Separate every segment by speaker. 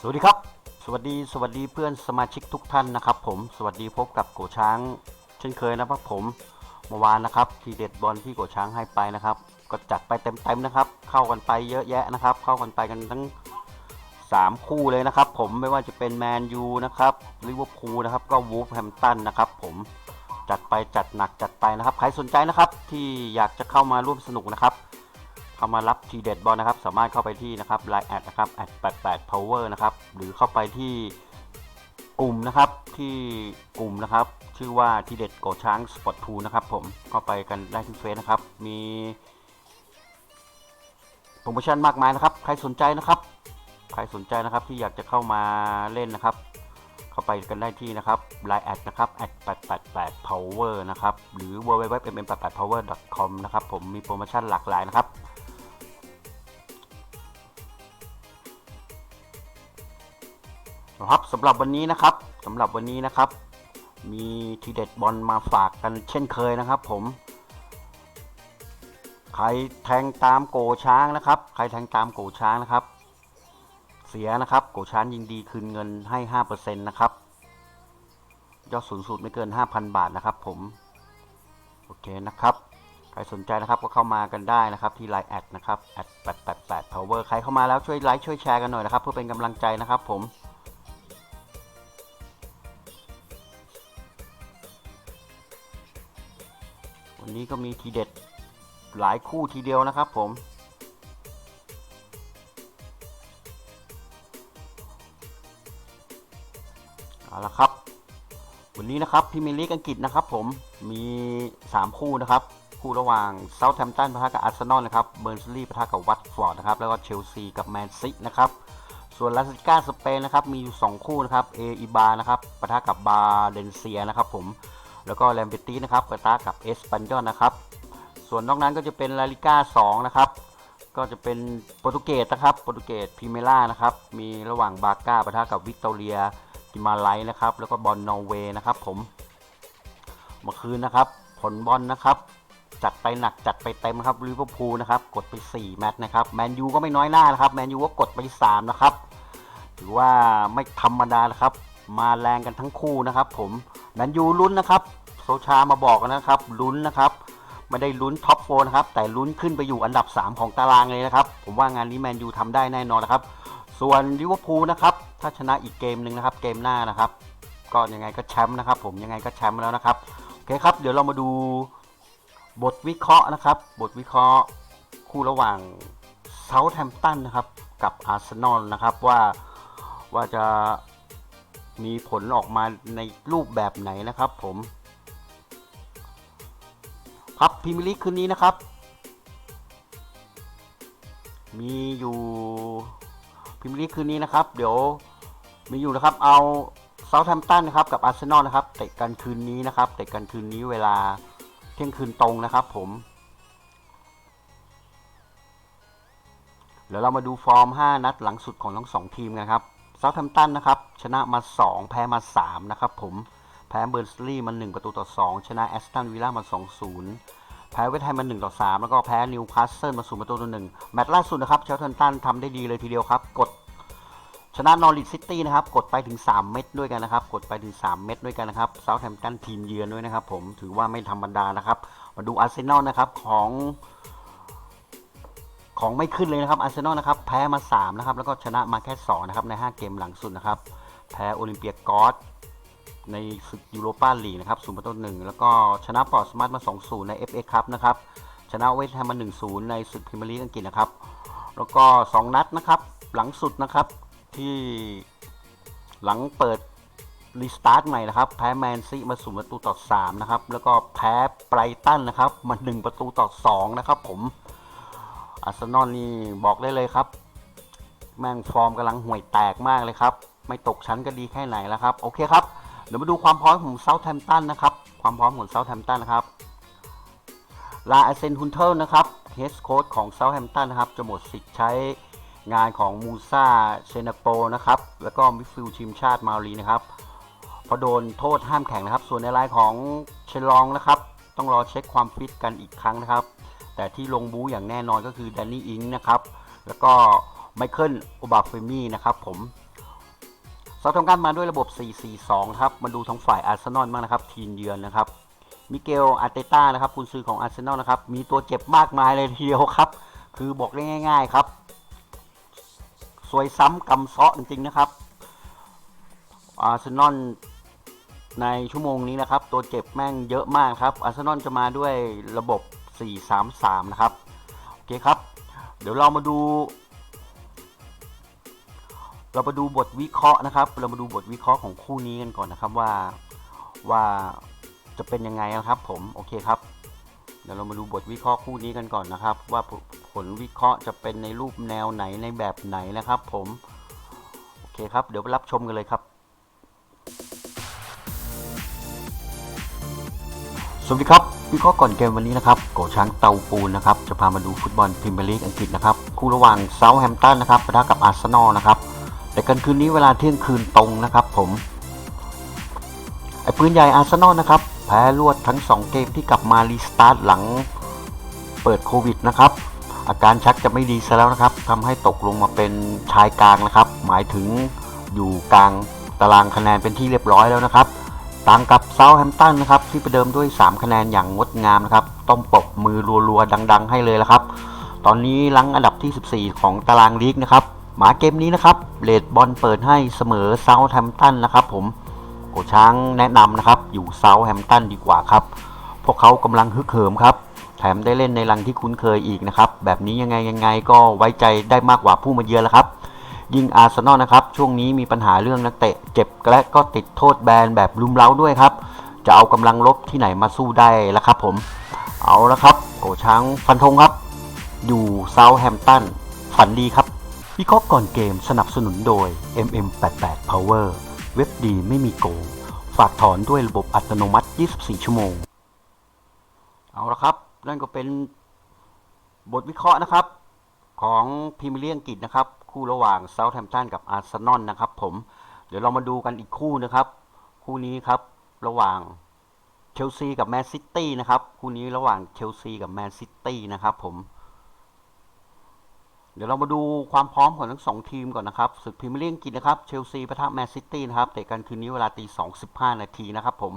Speaker 1: สวัสดีครับ สวัสดีสวัสดีเพื่อนสมาชิกทุกท่านนะครับผมสวัสดีพบกับโกช้าง เช่นเคยนะครับผมเมื่อวานนะครับ ทีเด็ดบอลที่โกช้างให้ไปนะครับ ก็จัดไปเต็มๆนะครับ เข้ากันไปเยอะแยะนะครับ เข้ากันไปกันทั้ง 3 คู่เลยนะครับ ผมไม่ว่าจะเป็นแมนยูนะครับลิเวอร์พูลนะครับก็วูฟแฮมตันนะครับผมจัดไปจัดหนักจัดไปนะครับใครสนใจนะครับที่อยากจะเข้ามาร่วมสนุกนะครับ เข้ามารับทีเด็ดบอลนะครับสามารถเข้าไปที่นะครับ Line แอดนะครับแอด88 power นะครับหรือเข้าไปที่กลุ่มนะครับที่กลุ่มนะครับชื่อว่าทีเด็ดโกช้างสปอร์ตทูนะครับผมเข้าไปกันได้ที่เฟซนะครับมีโปรโมชั่นมากมายนะครับ ใครสนใจนะครับ ใครสนใจนะครับที่อยากจะเข้ามาเล่นนะครับ เข้าไปกันได้ที่นะครับ Line แอดนะครับแอด888 power นะครับ หรือ www.mm88power.com นะครับ ผมมีโปรโมชั่นหลากหลายนะครับ นะครับสำหรับวันนี้นะครับสำหรับวันนี้นะครับ มีทีเด็ดบอลมาฝากกันเช่นเคยนะครับ ผม ใครแทงตามโกช้างนะครับ ใครแทงตามโกช้างนะครับ เสียนะครับ โกช้างยิงดีคืนเงินให้ห้าเปอร์เซ็นต์นะครับยอดสูงสุดไม่เกิน 5,000 บาทนะครับ ผม โอเคนะครับ ใครสนใจนะครับก็เข้ามากันได้นะครับที่ Line แอดนะครับแอด888 power ใครเข้ามาแล้วช่วยไลค์ช่วยแชร์กันหน่อยนะครับ เพื่อเป็นกำลังใจนะครับ ผม นี้ก็มีทีเด็ดหลายคู่ทีเดียวนะครับผม เอาละครับ วันนี้นะครับพิมลีกอังกฤษนะครับผมมี 3 คู่นะครับ คู่ระหว่างเซาท์แ m ม t ตันปะทะกับอาร์เซนอลนะครับเบอร์นลีย์ปะทะกับวัตฟอร์ดนะครับแล้วก็เชลซีกับแมนซินะครับส่วนลาสิก้าสเปนนะครับมีอยู่ 2 คู่นะครับเออิบานะครับปะทะกับบาเลนเซียนะครับผม แล้วก็แลมเบตีนะครับปะทะกับเอสปันยอนนะครับ ส่วนนอกนั้นก็จะเป็นลาลิก้า2นะครับ ก็จะเป็นโปรตุเกสนะครับ โปรตุเกสพรีเมล่านะครับ มีระหว่างบาก้าปะทะกับวิกตอเรียกิมาไลนะครับ แล้วก็บอลนอร์เวย์นะครับผม เมื่อคืนนะครับ ผลบอลนะครับจัดไปหนักจัดไปเต็มครับลิเวอร์พูลนะครับกดไป 4 แมตช์นะครับแมนยูก็ไม่น้อยหน้านะครับแมนยูก็กดไป 3 นะครับ ถือว่าไม่ธรรมดานะครับ มาแรงกันทั้งคู่นะครับผม แมนยูลุ้นนะครับโซชามาบอกนะครับลุ้นนะครับไม่ได้ลุ้นท็อปโฟนะครับ แต่ลุ้นขึ้นไปอยู่อันดับ 3 ของตารางเลยนะครับ ผมว่างานนี้แมนยูทำได้แน่นอนนะครับ ส่วนลิเวอร์พูลนะครับ ถ้าชนะอีกเกมหนึ่งนะครับ เกมหน้านะครับ ก็ยังไงก็แชมป์นะครับ ผมยังไงก็แชมป์แล้วนะครับ โอเคครับ เดี๋ยวเรามาดูบทวิเคราะห์นะครับ บทวิเคราะห์คู่ระหว่างเซาท์แ m ม t ตันนะครับ กับอาร์เซนอลนะครับว่าว่าจะ มีผลออกมาในรูปแบบไหนนะครับผมครับพรีเมียร์ลีกคืนนี้นะครับ มีอยู่พรีเมียร์ลีกคืนนี้นะครับ เดี๋ยวมีอยู่นะครับ เอาเซาท์แ m ม t ตันนะครับกับอาร์เซนอลนะครับเตะกันคืนนี้นะครับเตะกันคืนนี้เวลาเที่ยงคืนตรงนะครับ ผมเดี๋ยวเรามาดูฟอร์ม 5 นัดหลังสุดของทั้ง2ทีมกันครับ เซาท์แ m มตันนะครับ ชนะมา 2 แพ้มา 3 นะครับผม แพ้เบอร์สลีย์มา 1 ประตูต่อ 2 ชนะแอสตันวิลล่ามา 2-0 แพ้เวสต์แฮมมา 1 ต่อ 3 แล้วก็แพ้นิวคาสเซิลมา0ประตูต่อ 1 แมตช์ล่าสุดนะครับเชลตันตันทำได้ดีเลยทีเดียวครับ กดชนะนอริทซิตี้นะครับ กดไปถึง 3 เม็ดด้วยกันนะครับ กดไปถึง 3 เม็ดด้วยกันนะครับเซาท์แฮมป์ตันทีมเยือนด้วยนะครับผม ถือว่าไม่ธรรมดานะครับ มาดูอาร์เซนอลนะครับของ ของไม่ขึ้นเลยนะครับอาร์เซนอลนะครับแพ้มา3นะครับแล้วก็ชนะมาแค่2นะครับใน 5 เกมหลังสุดนะครับแพ้โอลิมเปียกอสในศึกยูโรปาลีกนะครับ0ประตู1แล้วก็ชนะปอร์ตสมาร์ทมา 2-0 ใน FA คัพนะครับชนะเวสต์แฮมมา1-0 ในศึกพรีเมียร์ลีกอังกฤษนะครับแล้วก็ 2 นัดนะครับหลังสุดนะครับที่หลังเปิดรีสตาร์ทใหม่นะครับแพ้แมนซีมา0ประตูต่อ3นะครับแล้วก็แพ้ไบรตันนะครับมา1ประตูต่อ2นะครับผม อาร์เซนอลนี่บอกได้เลยครับ แม่งฟอร์มกำลังห่วยแตกมากเลยครับ ไม่ตกชั้นก็ดีแค่ไหนแล้วครับ โอเคครับ เดี๋ยวมาดูความพร้อมของเซาท์แ m ม t ตันนะครับ ความพร้อมของเซาท์แ m ม t ตันนะครับ ลาอาเซนฮุนเทลนะครับเฮสโค้ชของเซาท์แ m ม t ตันนะครับ จะหมดสิทธิ์ใช้งานของมูซาเชนาโปนะครับ แล้วก็มิฟิลทีมชาติมาลีนะครับเพราะโดนโทษห้ามแข่งนะครับ ส่วนในรายของเชลองนะครับ ต้องรอเช็คความฟิตกันอีกครั้งนะครับ แต่ที่ลงบูอย่างแน่นอนก็คือแดนนี่อิงนะครับ แล้วก็ไมเคิลโอบาเฟมี่นะครับผมเซาท์แฮมป์ตันมาด้วยระบบ 4-4-2 ครับ มาดูทางฝ่ายอาร์เซนอลบ้างนะครับ ทีมเยือนนะครับ มิเกล อาร์เตต้านะครับกุนซือของอาร์เซนอลนะครับ มีตัวเจ็บมากมายเลยทีเดียวครับ คือบอกได้ง่าย ๆครับ สวยซ้ำกำเซาะจริงๆนะครับ อาร์เซนอลในชั่วโมงนี้นะครับ ตัวเจ็บแม่งเยอะมากครับ อาร์เซนอลจะมาด้วยระบบ 4-3-3 นะครับ โอเคครับ เดี๋ยวเรามาดู เรามาดูบทวิเคราะห์นะครับ เรามาดูบทวิเคราะห์ของคู่นี้กันก่อนนะครับว่าว่าจะเป็นยังไงนะครับ ผมโอเคครับ เดี๋ยวเรามาดูบทวิเคราะห์คู่นี้กันก่อนนะครับ ว่าผลวิเคราะห์จะเป็นในรูปแนวไหนในแบบไหนนะครับ ผมโอเคครับ เดี๋ยวไปรับชมกันเลยครับ สวัสดีครับวิเคราะห์ก่อนเกมวันนี้นะครับโกช้างเตาปูนนะครับจะพามาดูฟุตบอลพรีเมียร์ลีกอังกฤษนะครับคู่ระหว่างเซาท์แฮมป์ตันนะครับปะทะกับอาร์เซนอลนะครับแต่กันคืนนี้เวลาเที่ยงคืนตรงนะครับผมไอ้ปืนใหญ่อาร์เซนอลนะครับแพ้รวดทั้ง 2 เกมที่กลับมารีสตาร์ทหลังเปิดโควิดนะครับอาการชักจะไม่ดีซะแล้วนะครับทำให้ตกลงมาเป็นชายกลางนะครับ หมายถึงอยู่กลางตารางคะแนนเป็นที่เรียบร้อยแล้วนะครับ ต่างกับเซาท์แฮมตันนะครับที่ประเดิมด้วย 3 คะแนนอย่างงดงามนะครับ ต้องปรบมือรัวๆดัง ๆ ให้เลยละครับ ตอนนี้ลังอันดับที่ 14 ของตารางลีกนะครับ หมาเกมนี้นะครับเลดบอลเปิดให้เสมอเซาท์แฮมตันนะครับผมโกช้างแนะนำนะครับอยู่เซาท์แฮมตันดีกว่าครับ พวกเขากำลังฮึกเหิมครับแถมได้เล่นในรังที่คุ้นเคยอีกนะครับ แบบนี้ยังไงยังไงก็ไว้ใจได้มากกว่าผู้มาเยือนแล้วครับ ยิ่งอาร์เซนอลนะครับ ช่วงนี้มีปัญหาเรื่องนักเตะเจ็บและก็ติดโทษแบนแบบลุมเล้าด้วยครับ จะเอากำลังลบที่ไหนมาสู้ได้ละครับผม เอาละครับ โกช้างฟันธงครับ อยู่เซาท์แฮมป์ตันฝันดีครับวิเคราะห์ก่อนเกมสนับสนุนโดย MM88 Power เว็บดีไม่มีโกง ฝากถอนด้วยระบบอัตโนมัติ 24 ชั่วโมง เอาละครับ นั่นก็เป็นบทวิเคราะห์นะครับ ของพรีเมียร์ลีกอังกฤษนะครับ คู่ระหว่างเซาท์แฮมป์ตันกับอาร์เซนอลนะครับผมเดี๋ยวเรามาดูกันอีกคู่นะครับ คู่นี้ครับระหว่างเชลซีกับแมนซิตี้นะครับ คู่นี้ระหว่างเชลซีกับแมนซิตี้นะครับผมเดี๋ยวเรามาดูความพร้อมของทั้งสองทีมก่อนนะครับศึกพรีเมียร์ลีกอังกฤษนะครับเชลซีปะทะแมนซิตี้นะครับเตะกันคืนนี้เวลาตีสองสิบห้านาทีนะครับผม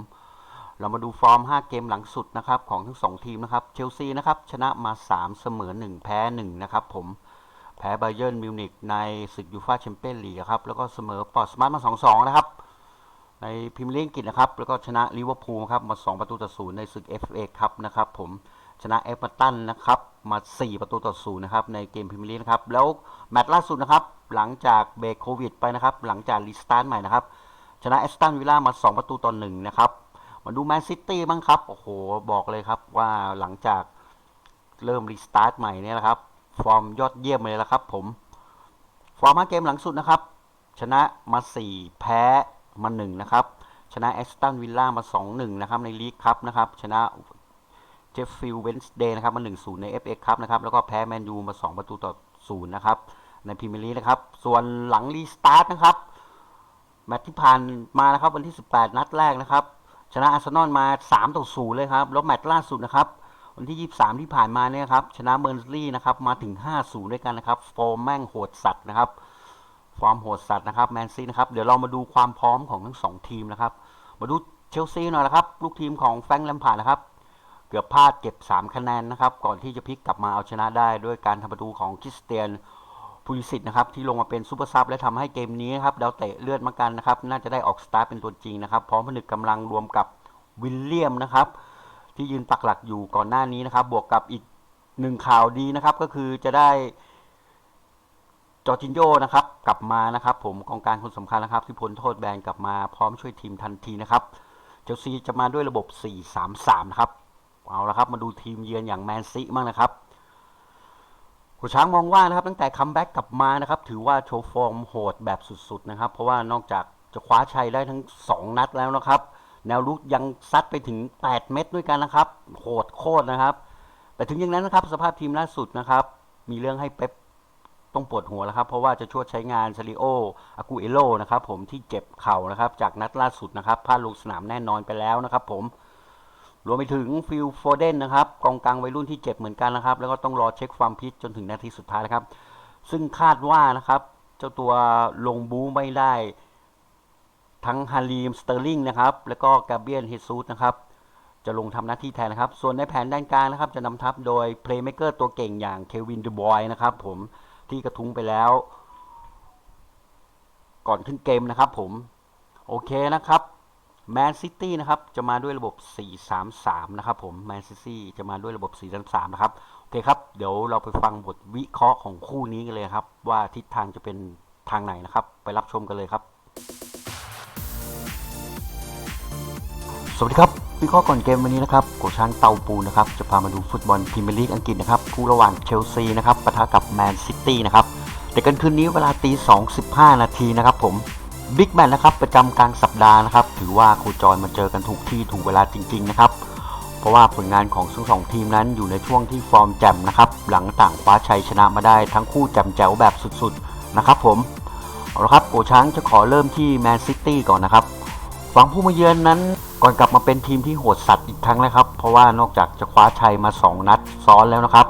Speaker 1: เรามาดูฟอร์ม 5 เกมหลังสุดนะครับของทั้ง 2 ทีมนะครับ เชลซีนะครับชนะมา 3 เสมอ 1 แพ้ 1 นะครับผม แพ้ไบเยิร์นมิวนิกในศึกยูฟ่าแชมเปี้ยนลีกครับ แล้วก็เสมอปอร์ตสมาร์ทมา 2-2 นะครับ ในพรีเมียร์ลีกอังกฤษนะครับ แล้วก็ชนะลิเวอร์พูลครับ มา 2 ประตูต่อ0ในศึก FA ครับนะครับ ผมชนะเอเวอร์ตันนะครับ มา 4 ประตูต่อ0นะครับ ในเกมพรีเมียร์ลีกนะครับ แล้วแมตช์ล่าสุดนะครับ หลังจากเบรกโควิดไปนะครับ หลังจากรีสตาร์ทใหม่นะครับ ชนะแอสตันวิลล่ามา 2 ประตูต่อ1นะครับ มาดูแมนซิตี้บ้างครับ โอ้โห บอกเลยครับว่าหลังจากเริ่มรีสตาร์ทใหม่เนี่ยนะครับ ฟอร์มยอดเยี่ยมเลยละครับผม ฟอร์มห้าเกมหลังสุดนะครับ ชนะมา4แพ้มา1นะครับ ชนะแอสตันวิลล่ามา2-1นะครับในลีกครับนะครับ ชนะเจฟฟิลเวนส์เดย์นะครับมา1-0ใน FA ครับนะครับแล้วก็แพ้แมนยูมา2ประตูต่อ0นะครับในพรีเมียร์ลีกนะครับ ส่วนหลังรีสตาร์ทนะครับแมตช์ที่ผ่านมานะครับวันที่ 18 นัดแรกนะครับ ชนะอาร์เซนอลมา 3 ต่อ 0 เลยครับ แล้วแมตช์ล่าสุดนะครับ วันที่ 23 ที่ผ่านมาเนี่ยครับชนะเบอร์นลี่นะครับมาถึง 5-0 ด้วยกันนะครับฟอร์มแม่งโหดสัตว์นะครับฟอร์มโหดสัตว์นะครับแมนซีนะครับเดี๋ยวเรามาดูความพร้อมของทั้ง2ทีมนะครับมาดูเชลซีหน่อยนะครับลูกทีมของแฟรงค์แลมพาร์ดนะครับเกือบพลาดเก็บ 3 คะแนนนะครับก่อนที่จะพลิกกลับมาเอาชนะได้ ด้วยการทำประตูของคริสเตียนพูลิสิตนะครับที่ลงมาเป็นซูเปอร์ซับและทำให้เกมนี้นครับดาวเตะเลือดมากันนะครับน่าจะได้ออกสตาร์เป็นตัวจริงนะครับพร้อมผนึกกำลังรวมกับวิลเลียมนะครับ ที่ยืนปักหลักอยู่ก่อนหน้านี้นะครับ บวกกับอีกหนึ่งข่าวดีนะครับ ก็คือจะได้จอร์จินโยนะครับ กลับมานะครับ ผมกองการคนสำคัญนะครับ ที่พ้นโทษแบนกลับมาพร้อมช่วยทีมทันทีนะครับเชลซีจะมาด้วยระบบ 4-3-3 นะครับเอาละครับ มาดูทีมเยือนอย่างแมนซีบ้างนะครับหัวช้างมองว่านะครับตั้งแต่คัมแบ็กกลับมานะครับ ถือว่าโชว์ฟอร์มโหดแบบสุดๆนะครับ เพราะว่านอกจากจะคว้าชัยได้ทั้ง 2 นัดแล้วนะครับ แนวลุกยังซัดไปถึง 8 เม็ดด้วยกันนะครับ โหดโคตรนะครับ แต่ถึงอย่างนั้นนะครับ สภาพทีมล่าสุดนะครับ มีเรื่องให้เป๊ปต้องปวดหัวแล้วครับ เพราะว่าจะช่วยใช้งานซาริโออากูเอโลนะครับผมที่เจ็บเข่านะครับ จากนัดล่าสุดนะครับพลาดลงสนามแน่นอนไปแล้วนะครับ ผมรวมไปถึงฟิลโฟเดนนะครับกองกลางวัยรุ่นที่เจ็บเหมือนกันนะครับ แล้วก็ต้องรอเช็คความพิษจนถึงนาทีสุดท้ายนะครับ ซึ่งคาดว่านะครับ เจ้าตัวลงบูไม่ได้ ทั้งฮารีมสเตอร์ลิงนะครับ แล้วก็กาเบียนเฮซูสนะครับ จะลงทำหน้าที่แทนนะครับ ส่วนในแผนด้านกลางนะครับ จะนำทัพโดยเพลย์เม k เกอร์ตัวเก่งอย่างเควินเดบอยนะครับ ผมที่กระทุ้งไปแล้ว ก่อนขึ้นเกมนะครับ ผม โอเคนะครับแมนซิตี้นะครับ จะมาด้วยระบบ 4-3-3 นะครับผมแมนซิตี้จะมาด้วยระบบ 4-3-3 นะครับ โอเคครับ เดี๋ยวเราไปฟังบทวิเคราะห์ของคู่นี้กันเลยครับ ว่าทิศทางจะเป็นทางไหนนะครับ ไปรับชมกันเลยครับ สวัสดีครับวิเคราะห์ก่อนเกมวันนี้นะครับโกช้างเตาปูนะครับจะพามาดูฟุตบอลพรีเมียร์ลีกอังกฤษนะครับคู่ระหว่างเชลซีนะครับปะทะกับแมนซิตี้นะครับแต่กันคืนนี้เวลาตี2.15นาทีนะครับผมบิ๊กแมนนะครับประจำกลางสัปดาห์นะครับถือว่าโคจรมาเจอกันถูกที่ถูกเวลาจริงๆนะครับเพราะว่าผลงานของทั้งสองทีมนั้นอยู่ในช่วงที่ฟอร์มแจ่มนะครับหลังต่างคว้าชัยชนะมาได้ทั้งคู่แจ่มแจ๋วแบบสุดๆนะครับผมเอาละครับโกช้างจะขอเริ่มที่แมนซิตี้ก่อนนะครับ ฝั่งผู้มาเยือนนั้นก่อนกลับมาเป็นทีมที่โหดสัตว์อีกครั้งนะครับ เพราะว่านอกจากจะคว้าชัยมา 2 นัดซ้อนแล้วนะครับ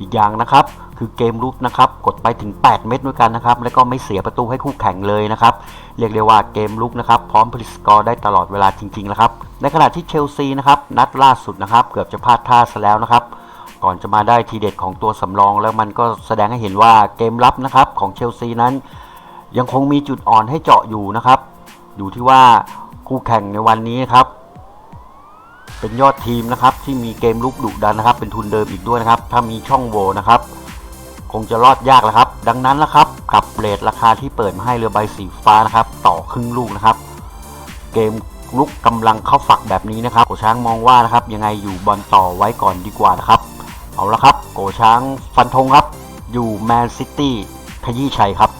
Speaker 1: อีกอย่างนะครับคือเกมลุกนะครับกดไปถึง 8 เม็ดด้วยกันนะครับ แล้วก็ไม่เสียประตูให้คู่แข่งเลยนะครับ เรียกได้ว่าเกมลุกนะครับ พร้อมผลิตสกอร์ได้ตลอดเวลาจริงๆแล้วครับ ในขณะที่เชลซีนะครับนัดล่าสุดนะครับ เกือบจะพลาดท่าซะแล้วนะครับ ก่อนจะมาได้ทีเด็ดของตัวสำรอง แล้วมันก็แสดงให้เห็นว่าเกมรับนะครับของเชลซีนั้น ยังคงมีจุดอ่อนให้เจาะอยู่นะครับอยู่ที่ว่า คู่แข่งในวันนี้ครับ เป็นยอดทีมนะครับ ที่มีเกมลุกดุดันนะครับ เป็นทุนเดิมอีกด้วยนะครับ ถ้ามีช่องโหว่นะครับ คงจะรอดยากแล้วครับ ดังนั้นนะครับกับเรทราคาที่เปิดมาให้เรือใบสีฟ้านะครับ ต่อครึ่งลูกนะครับ เกมลุกกำลังเข้าฝักแบบนี้นะครับโกช้างมองว่านะครับ ยังไงอยู่บอลต่อไว้ก่อนดีกว่านะครับ เอาละครับ โกช้างฟันธงครับ อยู่แมนซิตี้ขยี้ชัยครับ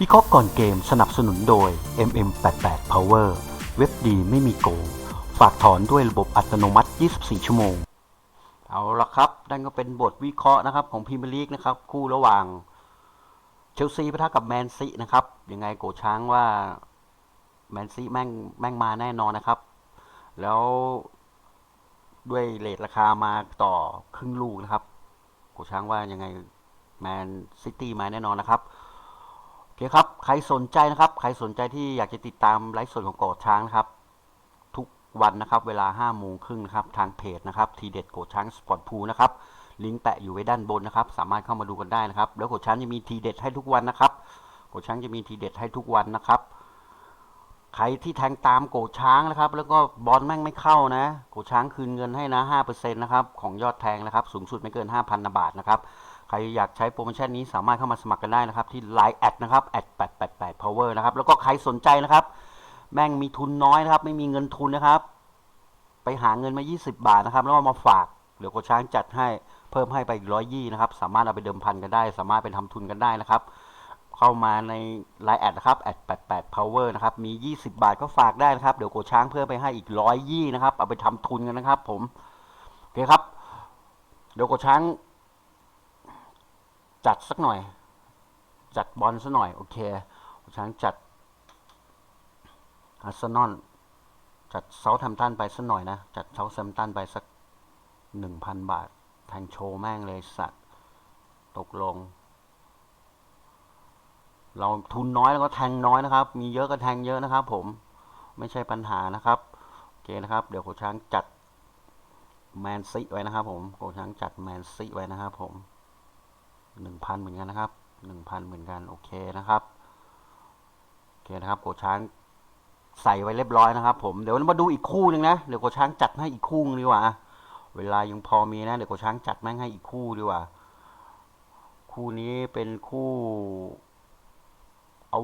Speaker 1: วิเคราะห์ก่อนเกมสนับสนุนโดย MM88 Power เว็บดีไม่มีโกง ฝากถอนด้วยระบบอัตโนมัติ 24 ชั่วโมง เอาละครับ นั่นก็เป็นบทวิเคราะห์นะครับของพรีเมียร์ลีกนะครับ คู่ระหว่างเชลซีปะทะกับแมนซีนะครับ ยังไงโกช้างว่าแมนซีแม่งแม่งมาแน่นอนนะครับ แล้วด้วยเลทราคามาต่อครึ่งลูกนะครับ โกช้างว่ายังไงแมนซิตี้มาแน่นอนนะครับ โอเคครับใครสนใจนะครับ ใครสนใจที่อยากจะติดตามไลฟ์สดของโกดช้างนะครับ ทุกวันนะครับ เวลา5โมงครึ่งนะครับทางเพจนะครับทีเด็ดโกดช้างสปอร์ตพูนะครับลิงก์แปะอยู่ไว้ด้านบนนะครับ สามารถเข้ามาดูกันได้นะครับ แล้วโกดช้างจะมีทีเด็ดให้ทุกวันนะครับโกดช้างจะมีทีเด็ดให้ทุกวันนะครับ ใครที่แทงตามโกดช้างนะครับ แล้วก็บอลแม่งไม่เข้านะ โกดช้างคืนเงินให้นะ5%นะครับของยอดแทงนะครับ สูงสุดไม่เกิน5,000บาทนะครับ ใครอยากใช้โปรโมชั่นนี้สามารถเข้ามาสมัครกันได้นะครับ ที่ Line แอดนะครับแอด888 power นะครับ แล้วก็ใครสนใจนะครับ แม่งมีทุนน้อยนะครับ ไม่มีเงินทุนนะครับ ไปหาเงินมา 20 บาทนะครับ แล้วมาฝากเดี๋ยวโกช้างจัดให้เพิ่มให้ไปอีกร้อยยี่นะครับ สามารถเอาไปเดิมพันกันได้ สามารถไปทำทุนกันได้นะครับ เข้ามาใน Line แอดนะครับแอด88 power นะครับ มี 20 บาทก็ฝากได้นะครับ เดี๋ยวโกช้างเพิ่มไปให้อีกร้อยยี่นะครับ เอาไปทำทุนกันนะครับ ผม โอเคครับ เดี๋ยวโกช้าง จัดสักหน่อย จัดบอลสักหน่อย โอเคช้างจัดอาร์เซนอลจัดเซาท์แฮมป์ตันไปสักหน่อยนะ จัดเซาท์แฮมป์ตันไปสักหนึ่งพันบาท แทงโชว์แม่งเลยสัตว์ ตกลง เราทุนน้อยแล้วก็แทงน้อยนะครับ มีเยอะก็แทงเยอะนะครับผมไม่ใช่ปัญหานะครับโอเคนะครับ เดี๋ยวโคช้างจัดแมนซีไว้นะครับผมโคช้างจัดแมนซีไว้นะครับผม หนึ่งพันเหมือนกันนะครับหนึ่งพันเหมือนกัน โอเคนะครับ โอเคนะครับ โกช้างใส่ไว้เรียบร้อยนะครับผม เดี๋ยวเรามาดูอีกคู่หนึ่งนะ เดี๋ยวโกช้างจัดให้อีกคู่นึงดีกว่า เวลายังพอมีนะ เดี๋ยวโกช้างจัดแม่งให้อีกคู่ดีกว่า คู่นี้เป็นคู่ เอา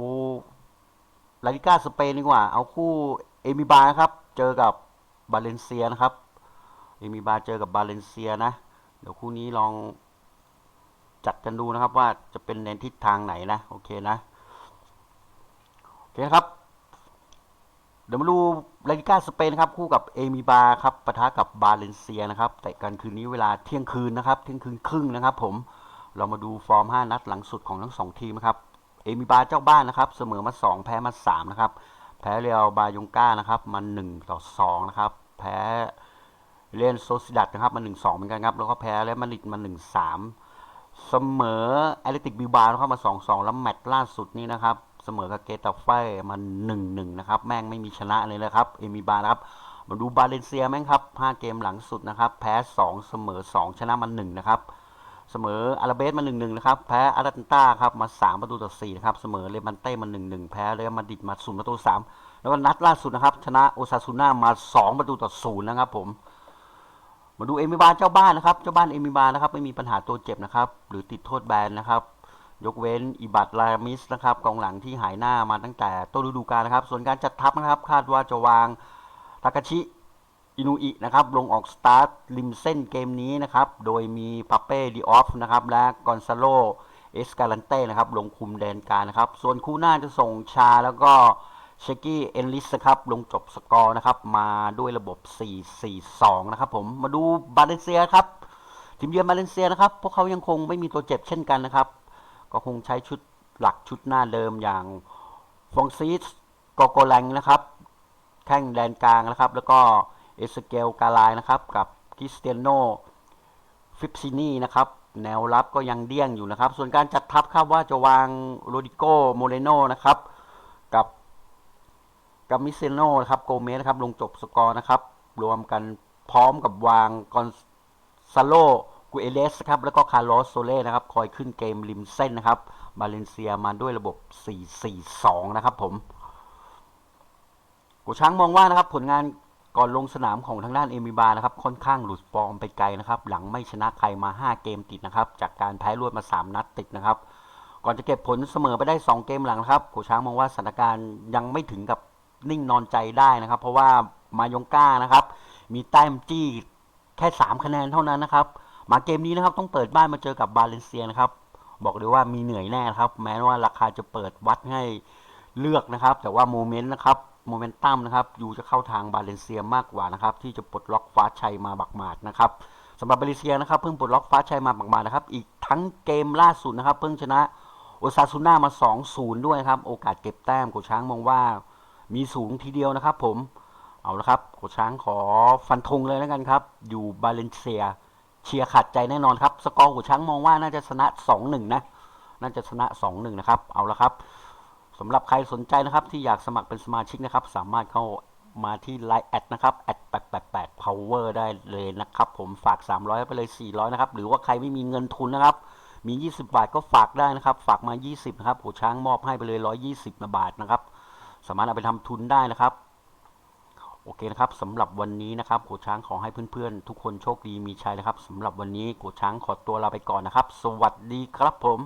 Speaker 1: ลาลิก้าสเปนดีกว่า เอาคู่เอมิบานะครับ เจอกับบาเลนเซียนะครับ เอมิบาเจอกับบาเลนเซียนะ เดี๋ยวคู่นี้ลอง จัดกันดูนะครับว่าจะเป็นในทิศทางไหนนะ โอเคนะ โอเคครับ เดี๋ยวมาดูลาลิก้าสเปนครับ คู่กับเอมิบาครับปะทะกับบาเลนเซียนะครับแต่กันคืนนี้เวลาเที่ยงคืนนะครับ เที่ยงคืนครึ่งนะครับ ผมเรามาดูฟอร์ม 5 นัดหลังสุดของทั้งสองทีมนะครับ เอมิบาเจ้าบ้านนะครับ เสมอมา 2 แพ้มา 3 นะครับ แพ้เรียวบายงก้านะครับ มา 1 ต่อ 2 นะครับ แพ้เรนโซซิดัดนะครับ มา 1-2 เหมือนกันครับ แล้วก็แพ้แล้วมาดริดมา 1-3 เสมอแอตเลติกบิบาเข้ามา 2-2 แล้วแมตช์ล่าสุดนี่นะครับ เสมอกับเกตาไฟมาหนึ่งหนึ่งนะครับ แม่งไม่มีชนะเลยนะครับ เอมิบานะครับ มาดูบาเลนเซียแม่งครับ5เกมหลังสุดนะครับ แพ้ 2 เสมอ 2 ชนะมา 1 นะครับ เสมออาราเบสมา 1-1 นะครับ แพ้อารันต้าครับมา 3 ประตูต่อ 4 นะครับ เสมอเลมันเต้มา 1-1 แพ้เรอัลมาดริดมา0ประตู 3 แล้วก็นัดล่าสุดนะครับ ชนะโอซาซูน่ามา 2 ประตูต่อ 0 นะครับผม มาดูเอมิบาเจ้าบ้านนะครับ เจ้าบ้านเอมิบานะครับไม่มีปัญหาตัวเจ็บนะครับ หรือติดโทษแบนนะครับ ยกเว้นอิบัตลามิสนะครับกองหลังที่หายหน้ามาตั้งแต่ต้นฤดูกาลนะครับ ส่วนการจัดทัพนะครับ คาดว่าจะวางทากาชิอินุอินะครับลงออกสตาร์ทริมเส้นเกมนี้นะครับ โดยมีปาเป้ดีออฟนะครับและกอนซาโลเอสกาลันเต้นะครับลงคุมแดนกลางนะครับ ส่วนคู่หน้าจะส่งชาแล้วก็ เชกกี้เอนลิสครับลงจบสกอร์นะครับ มาด้วยระบบ 4-4-2 นะครับผมมาดูบาเลนเซียครับทีมเยือนบาเลเซียนะครับ พวกเขายังคงไม่มีตัวเจ็บเช่นกันนะครับ ก็คงใช้ชุดหลักชุดหน้าเดิมอย่างฟองซีสกโกแลงนะครับ แข้งแดนกลางนะครับ แล้วก็เอสเกลกาลายนะครับ กับคริสเตียโนฟิปซินีนะครับ แนวรับก็ยังเดี้ยงอยู่นะครับ ส่วนการจัดทัพคาดว่าจะวางโรดิโกโมเรโนนะครับ กับมิเซโนนะครับโกเมสนะครับลงจบสกอร์นะครับ รวมกันพร้อมกับวางกอนซาโลกูเอเลสครับแล้วก็คาร์ลอสโซเล่นะครับ คอยขึ้นเกมริมเส้นนะครับบาเลนเซียมาด้วยระบบ 4-4-2 นะครับผมกูช้างมองว่านะครับผลงานก่อนลงสนามของทางด้านเอมิบานะครับค่อนข้างหลุดฟอร์มไปไกลนะครับ หลังไม่ชนะใครมา 5 เกมติดนะครับ จากการแพ้รวดมา 3 นัดติดนะครับ ก่อนจะเก็บผลเสมอไปได้ 2 เกมหลังนะครับกูช้างมองว่าสถานการณ์ยังไม่ถึงกับ นิ่งนอนใจได้นะครับ เพราะว่ามายงก้านะครับ มีแต้มจี้แค่ 3 คะแนนเท่านั้นนะครับ มาเกมนี้นะครับต้องเปิดบ้านมาเจอกับบาเลนเซียนะครับ บอกเลยว่ามีเหนื่อยแน่นครับ แม้ว่าราคาจะเปิดวัดให้เลือกนะครับ แต่ว่าโมเมนต์นะครับโมเมนตัมนะครับอยู่จะเข้าทางบาเลนเซียมากกว่านะครับที่จะปลดล็อกฟ้าชัยมาบักหมาดนะครับสำหรับบาเลนเซียนะครับเพิ่งปลดล็อกฟ้าชัยมาบักหมาดนะครับ อีกทั้งเกมล่าสุดนะครับ เพิ่งชนะโอซาซูน่ามา 2-0 ด้วยครับ โอกาสเก็บแต้มโกช้างมองว่า มีสูงทีเดียวนะครับผมเอาละครับโกช้างขอฟันธงเลยแล้วกันครับ อยู่บาเลนเซีย เชียร์ขาดใจแน่นอนครับ สกอร์โกช้างมองว่าน่าจะชนะ 2-1 นะ น่าจะชนะ 2-1 นะครับ เอาละครับสำหรับใครสนใจนะครับ ที่อยากสมัครเป็นสมาชิกนะครับ สามารถเข้ามาที่ Line แอดนะครับแอด888 power ได้เลยนะครับ ผมฝาก 300 ไปเลย 400 นะครับ หรือว่าใครไม่มีเงินทุนนะครับ มี 20 บาทก็ฝากได้นะครับ ฝากมา 20 นะครับโหช้างมอบให้ไปเลย 120 บาทนะครับ สามารถเอาไปทำทุนได้นะครับ โอเคนะครับสำหรับวันนี้นะครับโกช้างขอให้เพื่อนๆ ทุกคนโชคดีมีชัยนะครับสำหรับวันนี้โกช้างขอตัวลาไปก่อนนะครับ สวัสดีครับผม